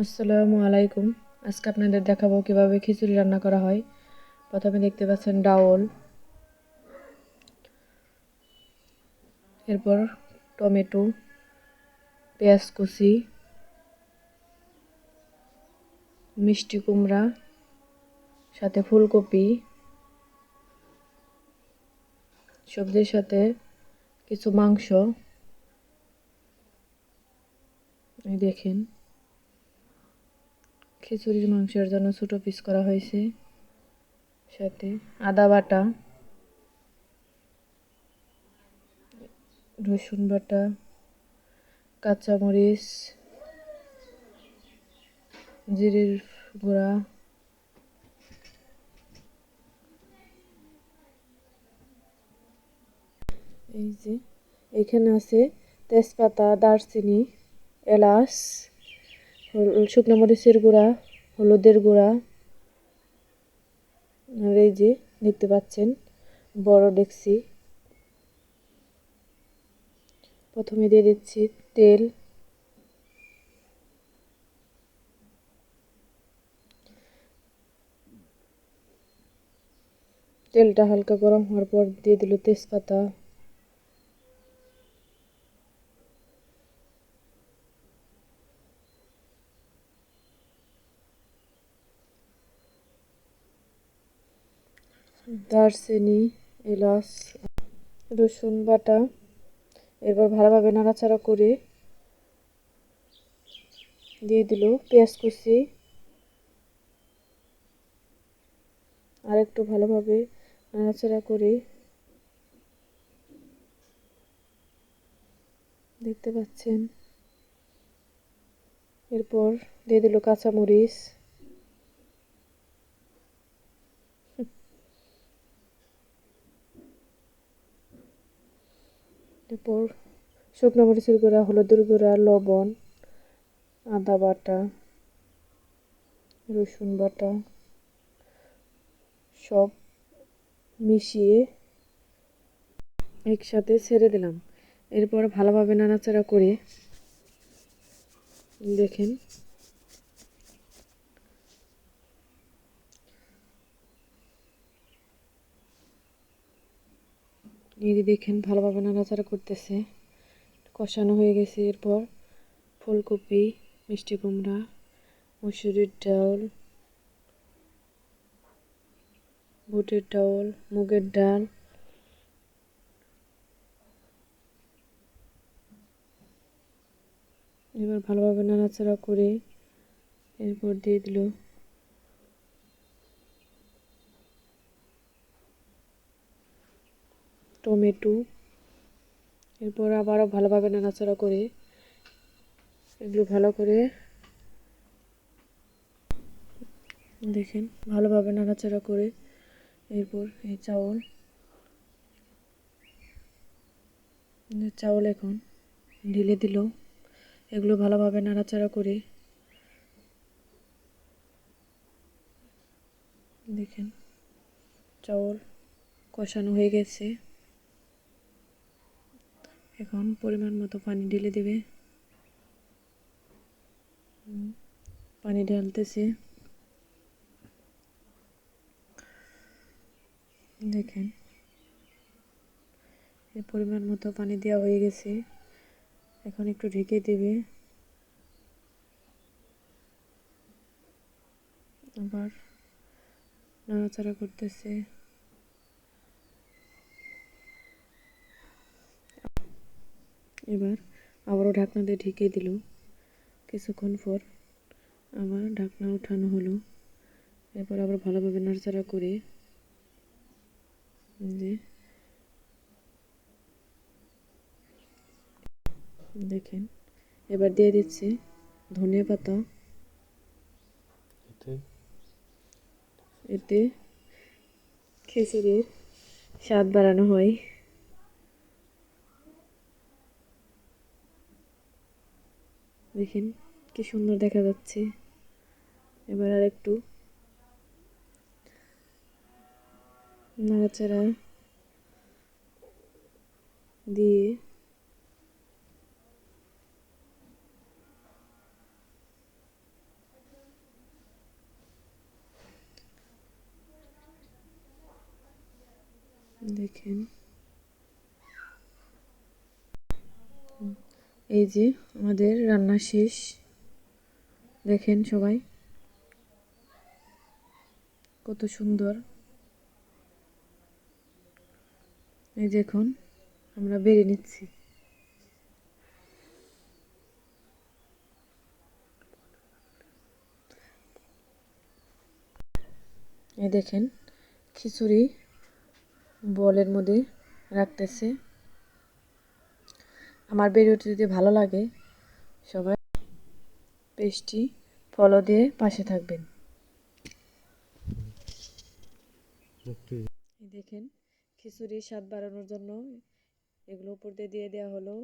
আসসালামু আলাইকুম। আজকে আপনাদের দেখাবো কীভাবে খিচুড়ি রান্না করা হয়। প্রথমে দেখতে পাচ্ছেন ডাউল। এরপর টমেটো, পেঁয়াজ কুচি, মিষ্টি কুমড়া, সাথে ফুলকপি, সবজির সাথে কিছু মাংস। দেখেন। খিচুড়ির মাংসের জন্য ছোটো পিস করা হয়েছে। সাথে আদা বাটা, রসুন বাটা, কাঁচামরিচ, জিরের গুঁড়া, এই যে এখানে আছে তেজপাতা, দারচিনি, এলাচ শুকনো মরিচের গুঁড়া, হলুদের গুঁড়া। আর এই যে দেখতে পাচ্ছেন, বড় ডেকসি প্রথমে দিয়ে দিচ্ছি তেল। তেলটা হালকা গরম হওয়ার পর দিয়ে দিল তেজপাতা। দারচিনি, এলাচ, রসুন বাটা, এরপর ভালোভাবে নাড়াচাড়া করে দিয়ে দিল পেঁয়াজ কুচি। আর একটু ভালোভাবে নাড়াচাড়া করে দেখতে পাচ্ছেন। এরপর দিয়ে দিল কাঁচামরিচ। এরপর শুকনো মরিচের গুঁড়া হলুদের গুঁড়া লবণ, আদা বাটা, রসুন বাটা সব মিশিয়ে একসাথে ছেড়ে দিলাম। এরপর ভালোভাবে নাড়াচাড়া করে দেখেন এই যে দেখেন, ভালোভাবে নাড়াচাড়া করতেছে। কষানো হয়ে গেছে এরপর ফুলকপি, মিষ্টি কুমড়া, মুসুরির ডাল, বুটের ডাল, মুগের ডাল, এবার ভালোভাবে নাড়াচাড়া করে এরপর দিয়ে দিল টমেটো, এরপর আবারও ভালোভাবে নাড়াচাড়া করে এগুলো ভালো করে দেখেন, ভালোভাবে নাড়াচাড়া করে এরপর এই চাউল চাউল এখন ঢেলে দিল। এগুলো ভালোভাবে নাড়াচাড়া করে দেখেন, চাউল কষানো হয়ে গেছে। এখন পরিমাণ মতো পানি ঢেলে দেবে। পানি ঢালতেছে। দেখেন এই পরিমাণ মতো পানি দেওয়া হয়ে গেছে। এখন একটু ঢেকে দেবে। আবার নাড়াচাড়া করতেছে। এবার আবারও ঢাকনা দিয়ে ঢেকে দিল। কিছুক্ষণ পর আবার ঢাকনা উঠানো হলো। এরপর আবার ভালোভাবে নাড়াচাড়া করে যে দেখেন এবার দিয়ে দিচ্ছি ধনিয়া পাতা। এতে? খিচুড়ির স্বাদ বাড়ানো হয়। দেখেন কি সুন্দর দেখা যাচ্ছে। এবার আর একটু নাড়াচাড়া দিয়ে দেখেন। এই যে আমাদের রান্না শেষ। দেখেন সবাই কত সুন্দর। এই যে এখন আমরা বেড়ে নিচ্ছি। এই দেখেন খিচুড়ি বলের মধ্যে রাখতেছে। আমার ভিডিওটি যদি ভালো লাগে সবাই পেস্টটি ফলো দিয়ে পাশে থাকবেন। দেখেন খিচুড়ি স্বাদ বাড়ানোর জন্য এগুলো উপর দিয়ে দিয়ে দেওয়া হলো।